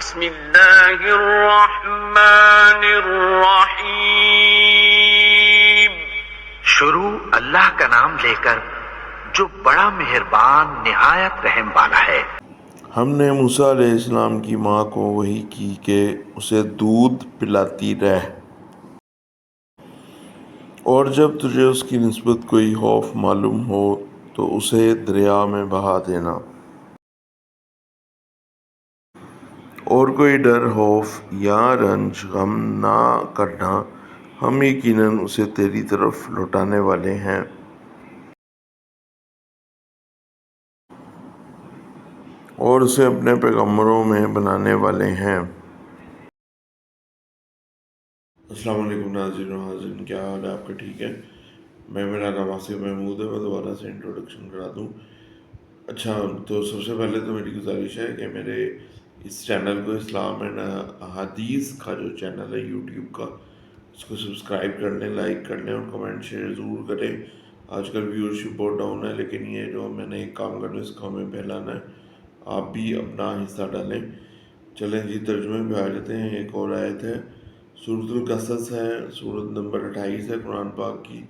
بسم الله الرحمن الرحيم. شروع اللہ کا نام لے کر جو بڑا مہربان نہایت رحم والا ہے۔ ہم نے موسیٰ علیہ السلام کی ماں کو وحی کی کہ اسے دودھ پلاتی رہ۔ اور جب تجھے اس کی نسبت کوئی خوف معلوم ہو تو اسے دریا میں بہا دینا۔ اور کوئی ڈر، خوف یا رنج غم نہ کرنا، ہم یقیناً اسے تیری طرف لوٹانے والے ہیں۔ اور اسے اپنے پیغمبروں میں بنانے والے ہیں۔ السلام علیکم ناظرین و حاضرین، کیا حال ہے آپ کا ٹھیک ہے۔ میں میرا نام آصف محمود ہے، میں دوبارہ سے انٹروڈکشن کرا دوں۔ اچھا تو سب سے پہلے تو میری گزارش ہے کہ میرے اس چینل کو اسلام اینڈ حدیث کا جو چینل ہے یوٹیوب کا، اس کو سبسکرائب کر لیں لائک کر لیں اور کمنٹ شیئر ضرور کریں۔ آج کل ویورشپ بہت ڈاؤن ہے، لیکن یہ جو میں نے ایک کام کرنا اس کو ہمیں پھیلانا ہے۔ آپ بھی اپنا حصہ ڈالیں۔ چلیں جی ترجمے پہ آ جاتے ہیں۔ ایک اور آیت ہے۔ صورت القصص ہے صورت نمبر اٹھائیس ہے، قرآن پاک کی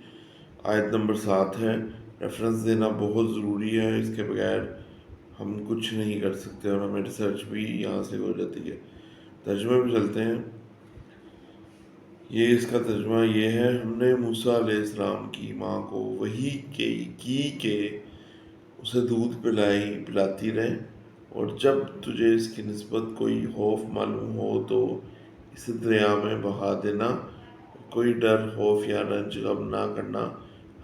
آیت نمبر سات ہے۔ ریفرنس دینا بہت ضروری ہے۔ اس کے بغیر ہم کچھ نہیں کر سکتے اور ہمیں ریسرچ بھی یہاں سے ہو جاتی ہے۔ ترجمے پہ چلتے ہیں۔ یہ اس کا ترجمہ یہ ہے، ہم نے موسیٰ علیہ السلام کی ماں کو وہی کی کی کہ اسے دودھ پلائی، پلاتی رہے۔ اور جب تجھے اس کی نسبت کوئی خوف معلوم ہو تو اسے دریا میں بہا دینا۔ کوئی ڈر، خوف یا رنج غم نہ کرنا۔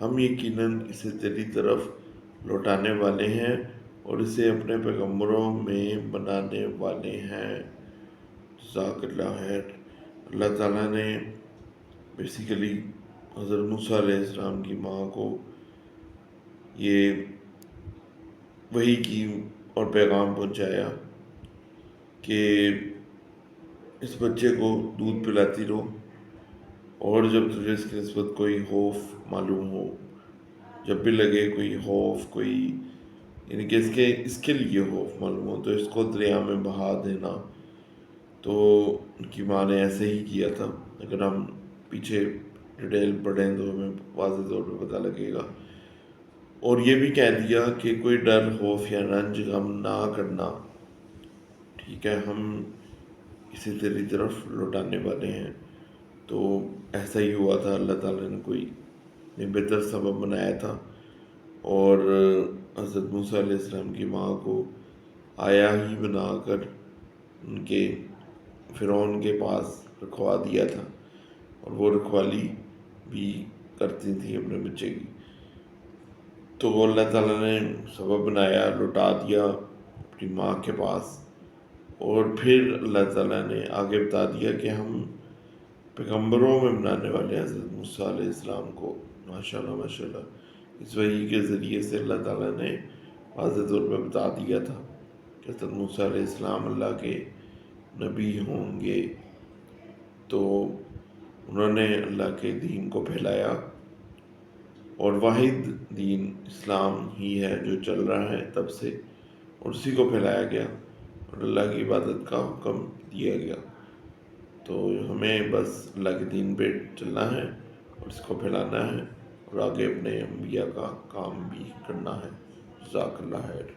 ہم یقیناً اسے تیری طرف لوٹانے والے ہیں۔ اور اسے اپنے پیغمبروں میں بنانے والے ہیں۔ جزاک اللہ خیر۔ اللہ تعالیٰ نے بیسیکلی حضرت موسیٰ علیہ السلام کی ماں کو یہ وہی کی اور پیغام پہنچایا کہ اس بچے کو دودھ پلاتی رہو اور جب تجھے اس کی نسبت کوئی خوف معلوم ہو، جب بھی لگے کوئی خوف، کوئی یعنی کہ اس کے اس کے لیے خوف معلوم ہو تو اس کو دریا میں بہا دینا۔ تو ان کی ماں نے ایسے ہی کیا تھا۔ اگر ہم پیچھے ڈیٹیل پڑھیں تو ہمیں واضح طور پہ پتہ لگے گا۔ اور یہ بھی کہہ دیا کہ کوئی ڈر، خوف یا رنج غم نہ کرنا۔ ٹھیک ہے، ہم اسے تیری طرف لوٹانے والے ہیں۔ تو ایسا ہی ہوا تھا، اللہ تعالیٰ نے کوئی بہتر سبب بنایا تھا۔ اور حضرت موسیٰ علیہ السلام کی ماں کو آیا ہی بنا کر ان کے فرعون کے پاس رکھوا دیا تھا اور وہ رکھوالی بھی کرتی تھی اپنے بچے کی۔ تو وہ اللہ تعالیٰ نے سبب بنایا لٹا دیا اپنی ماں کے پاس۔ اور پھر اللہ تعالیٰ نے آگے بتا دیا کہ ہم پیغمبروں میں بنانے والے حضرت موسیٰ علیہ السلام کو۔ ماشاء اللہ ماشاء اللہ اس وحی کے ذریعے سے اللہ تعالیٰ نے واضح طور پہ بتا دیا تھا کہ حضرت موسیٰ علیہ السلام اللہ کے نبی ہوں گے۔ تو انہوں نے اللہ کے دین کو پھیلایا۔ اور واحد دین اسلام ہی ہے جو چل رہا ہے تب سے اور اسی کو پھیلایا گیا اور اللہ کی عبادت کا حکم دیا گیا۔ تو ہمیں بس اللہ کے دین پہ چلنا ہے اور اس کو پھیلانا ہے۔ اور آگے اپنے انبیاء کا کام بھی کرنا ہے جزاک اللہ خیر۔